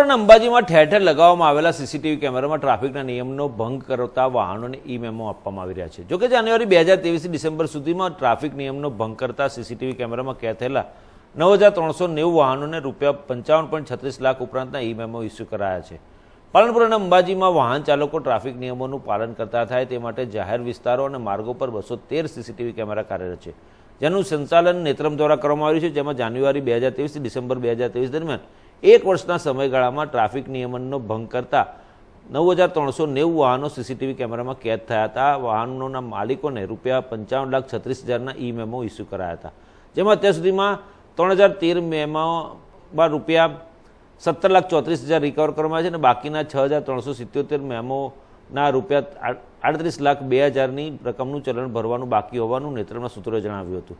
અને અંબાજીમાં ઠેર ઠેર લગાવવામાં આવેલા સીસીટીવી કેમેરામાં ટ્રાફિકના નિયમનો ભંગ કરતા વાહનોને ઈ મેમો આપવામાં આવી રહ્યા છે. જોકે જાન્યુઆરી બે હજાર ત્રેવીસથી ડિસેમ્બર સુધીમાં ટ્રાફિક નિયમનો ભંગ કરતા સીસીટીવી કેમેરામાં કેદ થયેલા નવ હજાર ત્રણસો નેવું વાહનોને રૂપિયા પંચાવન પોઈન્ટ છત્રીસ લાખ ઉપરાંતના ઈ મેમો ઇસ્યુ કરાયા છે. પાલનપુર અને અંબાજીમાં વાહન ચાલકો ટ્રાફિક નિયમોનું પાલન કરતા થાય તે માટે જાહેર વિસ્તારો અને માર્ગો પર બસો તેર સીસીટીવી કેમેરા કાર્યરત છે. જેનું સંચાલન નેત્રમ દ્વારા કરવામાં આવ્યું છે, જેમાં જાન્યુઆરી બે હજાર ત્રેવીસથી ડિસેમ્બર બે હજાર ત્રેવીસ દરમિયાન એક વર્ષના સમયગાળામાં ટ્રાફિક નિયમનનો ભંગ કરતા નવ હજાર ત્રણસો નેવું વાહનો સીસીટીવી કેમેરામાં કેદ થયા હતા. વાહનોના માલિકોને રૂપિયા પંચાવન લાખ છત્રીસ હજારના ઈ મેમો ઇસ્યુ કરાયા હતા. જેમાં અત્યાર સુધીમાં ત્રણ હજાર તેર મેમોમાં રૂપિયા સત્તર લાખ ચોત્રીસ હજાર રિકવર કરવામાં આવ્યા છે અને બાકીના છ હજાર ત્રણસો સિત્યોતેર મેમોના રૂપિયા આડત્રીસ લાખ બે હજારની રકમનું ચલણ ભરવાનું બાકી હોવાનું નેત્રના સૂત્રોએ જણાવ્યું હતું.